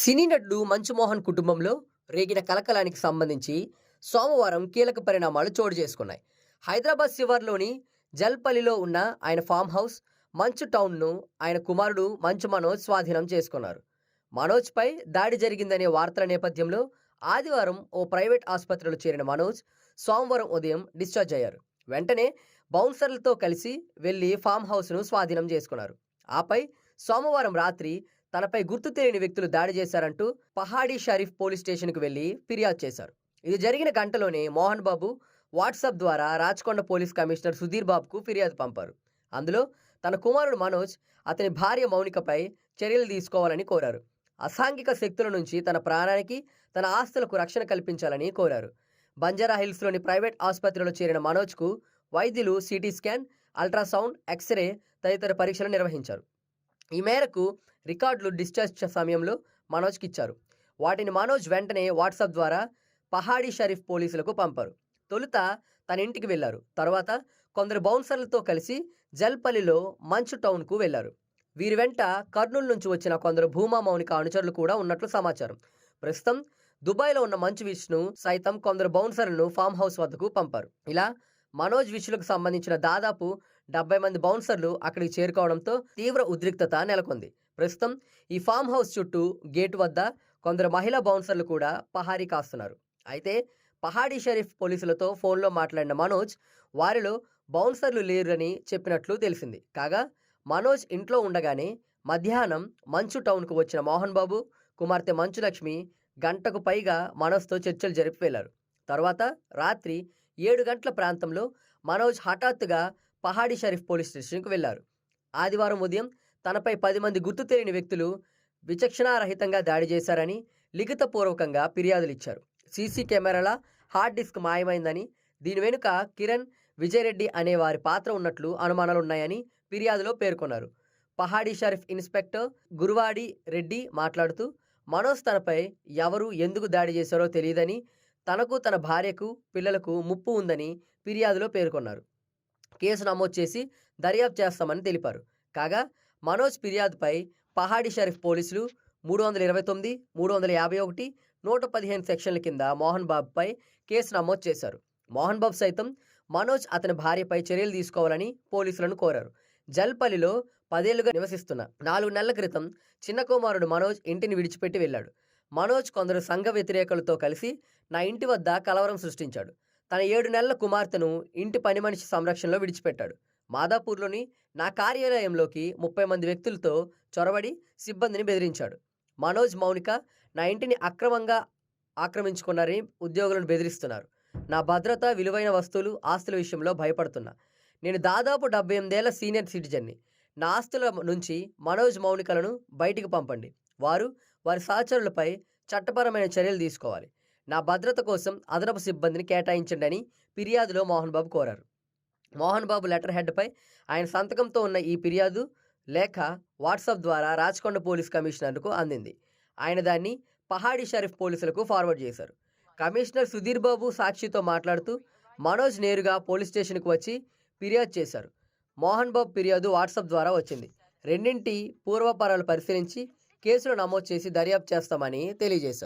సినీ నటుడు మంచు మోహన్ కుటుంబంలో రేగిన కలకలానికి సంబంధించి సోమవారం కీలక పరిణామాలు చోటు చేసుకున్నాయి. హైదరాబాద్ శివార్లోని జల్పల్లిలో ఉన్న ఆయన ఫామ్ హౌస్ మంచు టౌన్ను ఆయన కుమారుడు మంచు మనోజ్ స్వాధీనం చేసుకున్నారు. మనోజ్పై దాడి జరిగిందనే వార్తల నేపథ్యంలో ఆదివారం ఓ ప్రైవేట్ ఆసుపత్రిలో చేరిన మనోజ్ సోమవారం ఉదయం డిశ్చార్జ్ అయ్యారు. వెంటనే బౌన్సర్లతో కలిసి వెళ్ళి ఫామ్ హౌస్ను స్వాధీనం చేసుకున్నారు. ఆపై సోమవారం రాత్రి తనపై గుర్తు తెలియని వ్యక్తులు దాడి చేశారంటూ పహాడీ షరీఫ్ పోలీస్ స్టేషన్కు వెళ్ళి ఫిర్యాదు చేశారు. ఇది జరిగిన గంటలోనే మోహన్ బాబు వాట్సాప్ ద్వారా రాచకొండ పోలీస్ కమిషనర్ సుధీర్ బాబుకు ఫిర్యాదు పంపారు. అందులో తన కుమారుడు మనోజ్ అతని భార్య మౌనికపై చర్యలు తీసుకోవాలని కోరారు. అసాంఘిక శక్తుల నుంచి తన ప్రాణానికి తన ఆస్తులకు రక్షణ కల్పించాలని కోరారు. బంజారా హిల్స్లోని ప్రైవేట్ ఆసుపత్రిలో చేరిన మనోజ్కు వైద్యులు సిటీ స్కాన్ అల్ట్రాసౌండ్ ఎక్స్రే తదితర పరీక్షలు నిర్వహించారు. ఈ మేరకు రికార్డులు డిశ్చార్జ్ సమయంలో మనోజ్కి ఇచ్చారు. వాటిని మనోజ్ వెంటనే వాట్సాప్ ద్వారా పహాడీ షరీఫ్ పోలీసులకు పంపారు. తొలుత తన ఇంటికి వెళ్ళారు తర్వాత కొందరు బౌన్సర్లతో కలిసి జల్పల్లిలో మంచు టౌన్కు వెళ్ళారు వీరి వెంట కర్నూలు నుంచి వచ్చిన కొందరు భూమా మౌనిక అనుచరులు కూడా ఉన్నట్లు సమాచారం. ప్రస్తుతం దుబాయ్లో ఉన్న మంచు విష్ణు సైతం కొందరు బౌన్సర్లను ఫామ్ హౌస్ వద్దకు పంపారు. ఇలా మనోజ్ విష్ణులకు సంబంధించిన దాదాపు డెబ్బై మంది బౌన్సర్లు అక్కడికి చేరుకోవడంతో తీవ్ర ఉద్రిక్తత నెలకొంది. ప్రస్తుతం ఈ ఫామ్ హౌస్ చుట్టూ గేటు వద్ద కొందరు మహిళా బౌన్సర్లు కూడా పహారీ కాస్తున్నారు. అయితే పహాడీ షరీఫ్ పోలీసులతో ఫోన్లో మాట్లాడిన మనోజ్ వారిలో బౌన్సర్లు లేరని చెప్పినట్లు తెలిసింది. కాగా మనోజ్ ఇంట్లో ఉండగానే మధ్యాహ్నం మంచు టౌన్కు వచ్చిన మోహన్ బాబు కుమార్తె మంచులక్ష్మి గంటకు పైగా మనోజ్తో చర్చలు జరిపి వెళ్ళారు తర్వాత రాత్రి ఏడు గంటల ప్రాంతంలో మనోజ్ హఠాత్తుగా పహాడీ షరీఫ్ పోలీస్ స్టేషన్కు వెళ్ళారు ఆదివారం ఉదయం తనపై పది మంది గుర్తు తెలియని వ్యక్తులు విచక్షణారహితంగా దాడి చేశారని లిఖితపూర్వకంగా ఫిర్యాదులు ఇచ్చారు. సీసీ కెమెరాల హార్డ్ డిస్క్ మాయమైందని దీని వెనుక కిరణ్ విజయరెడ్డి అనే వారి పాత్ర ఉన్నట్లు అనుమానాలున్నాయని ఫిర్యాదులో పేర్కొన్నారు. పహాడీ షరీఫ్ ఇన్స్పెక్టర్ గురువాడి రెడ్డి మాట్లాడుతూ మనోజ్ తనపై ఎవరు ఎందుకు దాడి చేశారో తెలియదని తనకు తన భార్యకు పిల్లలకు ముప్పు ఉందని ఫిర్యాదులో పేర్కొన్నారు. కేసు నమోదు చేసి దర్యాప్తు చేస్తామని తెలిపారు. కాగా మనోజ్ ఫిర్యాదుపై పహాడి షరీఫ్ పోలీసులు మూడు వందల ఇరవై తొమ్మిది మూడు వందల యాభై ఒకటి నూట పదిహేను సెక్షన్ల కింద మోహన్ బాబుపై కేసు నమోదు చేశారు. మోహన్ బాబు సైతం మనోజ్ అతని భార్యపై చర్యలు తీసుకోవాలని పోలీసులను కోరారు. జల్పల్లిలో పదేళ్ళుగా నివసిస్తున్న నాలుగు నెలల క్రితం చిన్న కుమారుడు మనోజ్ ఇంటిని విడిచిపెట్టి వెళ్ళాడు. మనోజ్ కొందరు సంఘ వ్యతిరేకులతో కలిసి నా ఇంటి వద్ద కలవరం సృష్టించాడు. తన ఏడు నెలల కుమార్తెను ఇంటి పని మనిషి సంరక్షణలో విడిచిపెట్టాడు. మాదాపూర్లోని నా కార్యాలయంలోకి ముప్పై మంది వ్యక్తులతో చొరబడి సిబ్బందిని బెదిరించాడు. మనోజ్ మౌనిక నా ఇంటిని అక్రమంగా ఆక్రమించుకున్నారని ఉద్యోగులను బెదిరిస్తున్నారు. నా భద్రత విలువైన వస్తువులు ఆస్తుల విషయంలో భయపడుతున్నా. నేను దాదాపు డెబ్బై ఎనిమిదేళ్ళ సీనియర్ సిటిజన్ని. నా ఆస్తుల నుంచి మనోజ్ మౌనికలను బయటికి పంపండి. వారు వారి సహచరులపై చట్టపరమైన చర్యలు తీసుకోవాలి. నా భద్రత కోసం అదనపు సిబ్బందిని కేటాయించండి అని ఫిర్యాదులో మోహన్ బాబు కోరారు. మోహన్ బాబు లెటర్ హెడ్పై ఆయన సంతకంతో ఉన్న ఈ ఫిర్యాదు లేఖ వాట్సాప్ ద్వారా రాచకొండ పోలీస్ కమిషనర్కు అందింది. ఆయన దాన్ని పహాడీ షరీఫ్ పోలీసులకు ఫార్వర్డ్ చేశారు. కమిషనర్ సుధీర్ బాబు సాక్షితో మాట్లాడుతూ మనోజ్ నేరుగా పోలీస్ స్టేషన్కు వచ్చి ఫిర్యాదు చేశారు. మోహన్ బాబు ఫిర్యాదు వాట్సాప్ ద్వారా వచ్చింది. రెండింటి పూర్వపరాలు పరిశీలించి కేసులు నమోదు చేసి దర్యాప్తు చేస్తామని తెలియజేశారు.